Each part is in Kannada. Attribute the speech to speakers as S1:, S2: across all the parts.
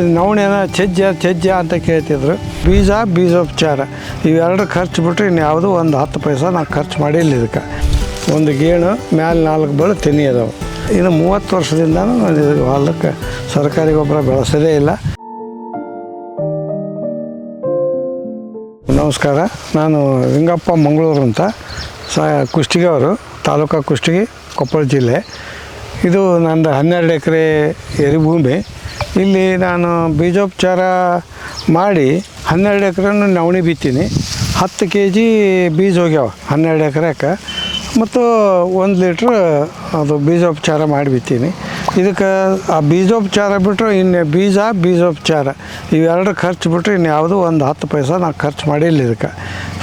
S1: ನವಣೆನ ಚಜ್ಜ ಚಜ್ಜ ಅಂತ ಕೇಳ್ತಿದ್ರು. ಬೀಜ, ಬೀಜೋಪಚಾರ. ಇವೆರಡು ಖರ್ಚು ಬಿಟ್ಟರೆ ಇನ್ಯಾವುದೂ ಒಂದು ಹತ್ತು ಪೈಸೆ ನಾವು ಖರ್ಚು ಮಾಡಿಲ್ಲ ಇದಕ್ಕೆ. ಒಂದು ಗೇಣು, ಮ್ಯಾಲೆ ನಾಲ್ಕು ಬಳು ತೆನಿ ಅದಾವೆ. ಇನ್ನು ಮೂವತ್ತು ವರ್ಷದಿಂದ ನಾನು ಹೊಲಕ್ಕೆ ಸರ್ಕಾರಿ ಗೊಬ್ಬರ ಬೆಳೆಸೋದೇ ಇಲ್ಲ. ನಮಸ್ಕಾರ, ನಾನು ಲಿಂಗಪ್ಪ ಮಂಗಳೂರು ಅಂತ. ಸ, ಕುಷ್ಟಗಿ ಅವರು, ತಾಲೂಕು ಕುಷ್ಟಗಿ, ಕೊಪ್ಪಳ ಜಿಲ್ಲೆ. ಇದು ನಂದು ಹನ್ನೆರಡು ಎಕರೆ ಎರಿಭೂಮಿ ಇಲ್ಲಿ ನಾನು ಬೀಜೋಪಚಾರ ಮಾಡಿ ಹನ್ನೆರಡು ಎಕರೆನೂ ನವಣೆ ಬಿತ್ತೀನಿ. ಹತ್ತು ಕೆ ಜಿ ಬೀಜ ಹೋಗ್ಯಾವ, ಹನ್ನೆರಡು ಎಕರೆಗೆ ಮತ್ತು ಒಂದು ಲೀಟ್ರ್ ಅದು ಬೀಜೋಪಚಾರ ಮಾಡಿ ಬಿತ್ತೀನಿ. ಇದಕ್ಕೆ ಆ ಬೀಜೋಪಚಾರ ಬಿಟ್ಟರೆ ಇನ್ನು ಬೀಜ, ಬೀಜೋಪಚಾರ ಇವೆರಡು ಖರ್ಚು ಬಿಟ್ಟರೆ ಇನ್ನು ಯಾವುದೂ ಒಂದು ಹತ್ತು ಪೈಸೆ ನಾನು ಖರ್ಚು ಮಾಡಿಲ್ಲ ಇದಕ್ಕೆ.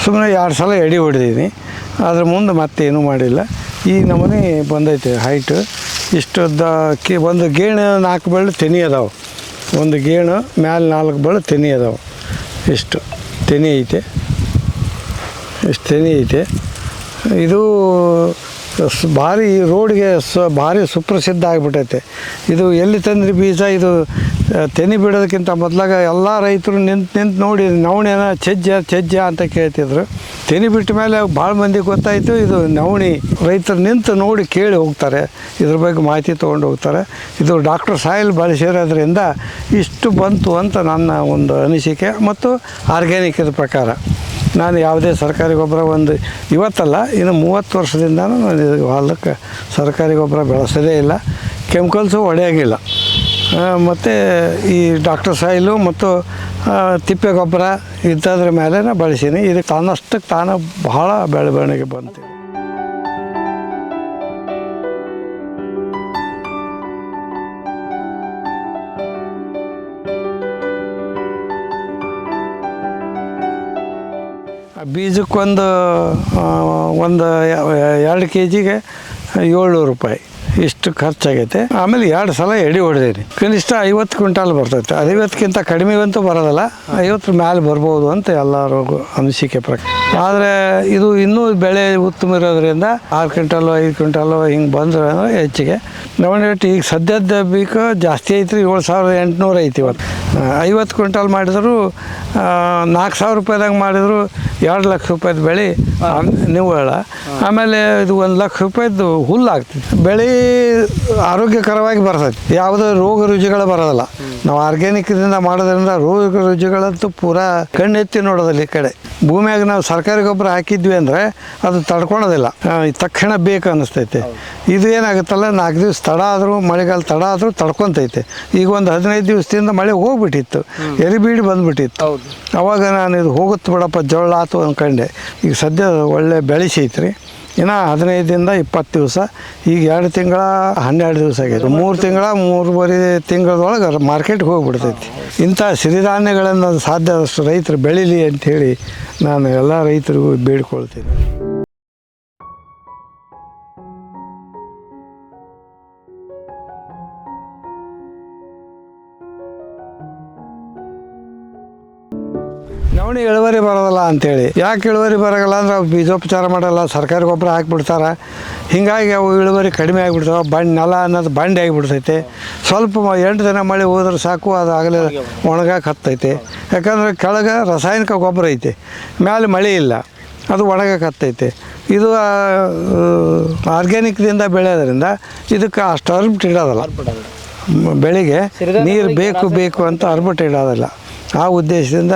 S1: ಸುಮ್ಮನೆ ಎರಡು ಸಲ ಎಡಿ ಹೊಡೆದೀನಿ. ಅದ್ರ ಮುಂದೆ ಮತ್ತೇನೂ ಮಾಡಿಲ್ಲ. ಈ ನಮೂನೆ ಬಂದೈತೆ ಹೈಟು. ದ ಕಿ, ಒಂದು ಗೇಣು ನಾಲ್ಕು ಬೆಳ್ಳು ತೆನಿ ಅದಾವೆ. ಒಂದು ಗೇಣು ಮ್ಯಾಲೆ ನಾಲ್ಕು ಬಳ ತೆನಿ ಅದಾವೆ. ಇಷ್ಟು ತೆನಿ ಐತೆ. ಇಷ್ಟು ತೆನಿ ಐತೆ? ಇದು ಭಾರಿ ಈ ರೋಡ್ಗೆ ಸ ಭಾರಿ ಸುಪ್ರಸಿದ್ಧ ಆಗಿಬಿಟ್ಟೈತೆ. ಇದು ಎಲ್ಲಿ ತಂದ್ರಿ ಬೀಜ? ಇದು ತೆನಿ ಬಿಡೋದಕ್ಕಿಂತ ಮೊದಲಾಗ ಎಲ್ಲ ರೈತರು ನಿಂತು ನಿಂತು ನೋಡಿ ನವಣೆನ ಚಜ್ಜ ಚಜ್ಜ ಅಂತ ಕೇಳ್ತಿದ್ರು. ತೆನಿ ಬಿಟ್ಟ ಮೇಲೆ ಭಾಳ ಮಂದಿ ಗೊತ್ತಾಯಿತು, ಇದು ನವಣಿ ರೈತರು ನಿಂತು ನೋಡಿ ಕೇಳಿ ಹೋಗ್ತಾರೆ. ಇದ್ರ ಬಗ್ಗೆ ಮಾಹಿತಿ ತೊಗೊಂಡು ಹೋಗ್ತಾರೆ. ಇದು ಡಾಕ್ಟರ್ ಸಾಯಿಲ್ ಬಳಸಿರೋದ್ರಿಂದ ಇಷ್ಟು ಬಂತು ಅಂತ ನನ್ನ ಒಂದು ಅನಿಸಿಕೆ ಮತ್ತು ಆರ್ಗ್ಯಾನಿಕದ ಪ್ರಕಾರ. ನಾನು ಯಾವುದೇ ಸರ್ಕಾರಿ ಗೊಬ್ಬರ ಒಂದು ಇವತ್ತಲ್ಲ, ಇನ್ನು ಮೂವತ್ತು ವರ್ಷದಿಂದ ನಾನು ಹೊಲಕ್ಕೆ ಸರ್ಕಾರಿ ಗೊಬ್ಬರ ಬೆಳೆಸೋದೇ ಇಲ್ಲ. ಕೆಮಿಕಲ್ಸು ಒಡೆಯಾಗಿಲ್ಲ ಮತ್ತು ಈ ಡಾಕ್ಟರ್ ಸಾಯಿಲು ಮತ್ತು ತಿಪ್ಪೆ ಗೊಬ್ಬರ ಇಂಥದ್ರ ಮೇಲೆ ಬಳಸೀನಿ. ಇದಕ್ಕೆ ತಾನಷ್ಟಕ್ಕೆ ತಾನು ಬಹಳ ಬೆಳವಣಿಗೆ ಬಂತು. ಬೀಜಕ್ಕೊಂದು ಒಂದು ಎರಡು ಕೆ ಜಿಗೆ ಏಳ್ನೂರು ರೂಪಾಯಿ. ಇಷ್ಟು ಖರ್ಚಾಗೈತೆ. ಆಮೇಲೆ ಎರಡು ಸಲ ಎಡಿ ಹೊಡೆದೀನಿ. ಕನಿಷ್ಠ ಐವತ್ತು ಕ್ವಿಂಟಾಲ್ ಬರ್ತೈತೆ. ಐವತ್ತಕ್ಕಿಂತ ಕಡಿಮೆ ಅಂತೂ ಬರೋದಲ್ಲ, ಐವತ್ತರ ಮ್ಯಾಲೆ ಬರ್ಬೋದು ಅಂತ ಎಲ್ಲರೂ ಅನಿಸಿಕೆ ಪ್ರಕಾರ. ಆದರೆ ಇದು ಇನ್ನೂ ಬೆಳೆ ಉತ್ತಮ ಇರೋದ್ರಿಂದ ಆರು ಕ್ವಿಂಟಾಲು, ಐದು ಕ್ವಿಂಟಾಲು ಹಿಂಗೆ ಬಂದ್ರೆ ಅಂದರೆ ಹೆಚ್ಚಿಗೆ. ನವಣೆ ರೇಟ್ ಈಗ ಸದ್ಯದ ಬೇಕು ಜಾಸ್ತಿ ಐತ್ರಿ, ಏಳು ಸಾವಿರದ ಎಂಟುನೂರು ಐತಿ ಇವತ್ತು. ಐವತ್ತು ಕ್ವಿಂಟಾಲ್ ಮಾಡಿದ್ರು ನಾಲ್ಕು ಸಾವಿರ ರೂಪಾಯಿದಾಗ ಮಾಡಿದ್ರು ಎರಡು ಲಕ್ಷ ರೂಪಾಯ್ದು ಬೆಳೆ ನಿವ್ವಳ ಆಮೇಲೆ ಇದು ಒಂದು ಲಕ್ಷ ರೂಪಾಯಿದು ಹುಲ್ಲು ಆಗ್ತೈತಿ ಬೆಳೆ ಆರೋಗ್ಯಕರವಾಗಿ ಬರ್ತೈತಿ ಯಾವುದೇ ರೋಗ ರುಜಿಗಳು ಬರೋದಿಲ್ಲ. ನಾವು ಆರ್ಗ್ಯಾನಿಕ್ದಿಂದ ಮಾಡೋದ್ರಿಂದ ರೋಗ ರುಜಿಗಳಂತೂ ಪೂರಾ ಕಣ್ಣೆತ್ತಿ ನೋಡೋದಿಲ್ಲ ಈ ಕಡೆ. ಭೂಮಿಯಾಗ ನಾವು ಸರ್ಕಾರಿ ಗೊಬ್ಬರ ಹಾಕಿದ್ವಿ ಅಂದರೆ ಅದು ತಡ್ಕೊಳೋದಿಲ್ಲ. ತಕ್ಷಣ ಬೇಕು ಅನ್ನಿಸ್ತೈತೆ. ಇದು ಏನಾಗುತ್ತಲ್ಲ ನಾಲ್ಕು ದಿವಸ ತಡ ಆದರೂ ಮಳೆಗಾಲ ತಡ ಆದರೂ ತಡ್ಕೊತೈತೆ. ಈಗ ಒಂದು ಹದಿನೈದು ದಿವಸದಿಂದ ಮಳೆ ಹೋಗ್ಬಿಟ್ಟಿತ್ತು. ಎರಿಬೀಡಿ ಬಂದ್ಬಿಟ್ಟಿತ್ತು. ಅವಾಗ ನಾನು ಇದು ಹೋಗುತ್ತೆ ಬಿಡಪ್ಪ ಜೋಳ ಆತು ಅಂದ್ಕೊಂಡೆ ಈಗ ಸದ್ಯ ಒಳ್ಳೆ ಬೆಳೆಸೈತ್ರಿ ಇನ್ನು ಹದಿನೈದರಿಂದ ಇಪ್ಪತ್ತು ದಿವಸ. ಈಗ ಎರಡು ತಿಂಗಳ ಹನ್ನೆರಡು ದಿವಸ ಆಗೈತೆ ಮೂರು ತಿಂಗಳ ಮೂರುವರೆ ತಿಂಗಳದೊಳಗೆ ಮಾರ್ಕೆಟ್ಗೆ ಹೋಗ್ಬಿಡ್ತೈತಿ. ಇಂಥ ಸಿರಿಧಾನ್ಯಗಳನ್ನು ಸಾಧ್ಯ ಆದಷ್ಟು ರೈತರು ಬೆಳೀಲಿ ಅಂಥೇಳಿ ನಾನು ಎಲ್ಲ ರೈತರಿಗೂ ಬೇಡ್ಕೊಳ್ತೀನಿ. ನವಣಿ ಇಳುವರಿ ಬರೋದಲ್ಲ ಅಂತೇಳಿ. ಯಾಕೆ ಇಳುವರಿ ಬರೋಲ್ಲ ಅಂದ್ರೆ ಅವು ಬೀಜೋಪಚಾರ ಮಾಡಲ್ಲ ಸರ್ಕಾರಿ ಗೊಬ್ಬರ ಹಾಕಿಬಿಡ್ತಾರೆ. ಹಿಂಗಾಗಿ ಅವು ಇಳುವರಿ ಕಡಿಮೆ ಆಗಿಬಿಡ್ತಾವೆ ಬಂಡ್ ನೆಲ ಅನ್ನೋದು ಬಂಡೆ ಆಗಿಬಿಡ್ತೈತೆ. ಸ್ವಲ್ಪ ಎಂಟು ದಿನ ಮಳೆ ಹೋದ್ರೆ ಸಾಕು ಅದು ಆಗಲೇ ಒಣಗಾಕ ಹತ್ತೈತೆ. ಯಾಕಂದ್ರೆ ಕೆಳಗೆ ರಾಸಾಯನಿಕ ಗೊಬ್ಬರ ಐತೆ ಮೇಲೆ ಮಳೆ ಇಲ್ಲ ಅದು ಒಣಗಕ್ಕೆ ಹತ್ತೈತೆ. ಇದು ಆರ್ಗ್ಯಾನಿಕ್ದಿಂದ ಬೆಳೆಯೋದ್ರಿಂದ ಇದಕ್ಕೆ ಅಷ್ಟು ಅರ್ಬಿಟ್ ಇಡೋದಲ್ಲ. ಬೆಳೆಗೆ ನೀರು ಬೇಕು ಬೇಕು ಅಂತ ಅರ್ಬಿಟ್ ಇಡೋದಿಲ್ಲ. ಆ ಉದ್ದೇಶದಿಂದ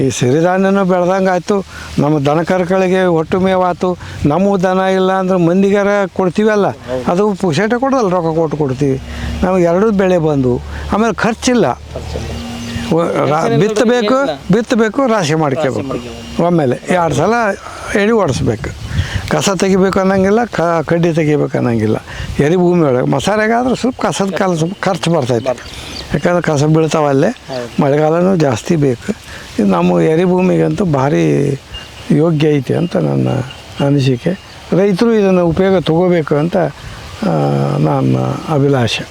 S1: ಈ ಸಿರಿಧಾನ್ಯನೂ ಬೆಳ್ದಂಗೆ ಆಯಿತು. ನಮ್ಮ ದನ ಕರುಗಳಿಗೆ ಒಟ್ಟು ಮೇವಾತು. ನಮ್ಮ ದನ ಇಲ್ಲ ಅಂದ್ರೆ ಮಂದಿಗಾರ ಕೊಡ್ತೀವಲ್ಲ ಅದು ಪುಕ್ಷೇಟ ಕೊಡೋದಲ್ಲ ರೊಕ್ಕ ಕೊಟ್ಟು ಕೊಡ್ತೀವಿ. ನಮಗೆ ಎರಡೂ ಬೆಳೆ ಬಂದವು ಆಮೇಲೆ ಖರ್ಚಿಲ್ಲ. ಬಿತ್ತಬೇಕು ಬಿತ್ತಬೇಕು ರಾಶಿ ಮಾಡ್ಕೋಬೇಕು. ಒಮ್ಮೆಲೆ ಎರಡು ಸಲ ಎಡಿ ಓಡಿಸ್ಬೇಕು ಕಸ ತೆಗಿಬೇಕು ಅನ್ನಂಗಿಲ್ಲ ಕ ಕಡ್ಡಿ ತೆಗಿಬೇಕು ಅನ್ನಂಗಿಲ್ಲ. ಎರಿ ಭೂಮಿ ಒಳಗೆ ಮಸಾಲೆಗಾದ್ರೆ ಸ್ವಲ್ಪ ಕಸದ ಕಾಲ ಸ್ವಲ್ಪ ಖರ್ಚು ಬರ್ತೈತೆ ಯಾಕಂದ್ರೆ ಕಸ ಬೀಳ್ತಾವಲ್ಲೇ ಮಳೆಗಾಲನೂ ಜಾಸ್ತಿ ಬೇಕು. ಇದು ನಮ್ಮ ಎರಿ ಭೂಮಿಗಂತೂ ಭಾರಿ ಯೋಗ್ಯ ಐತಿ ಅಂತ ನನ್ನ ಅನಿಸಿಕೆ. ರೈತರು ಇದನ್ನು ಉಪಯೋಗ ತಗೋಬೇಕು ಅಂತ ನನ್ನ ಅಭಿಲಾಷೆ.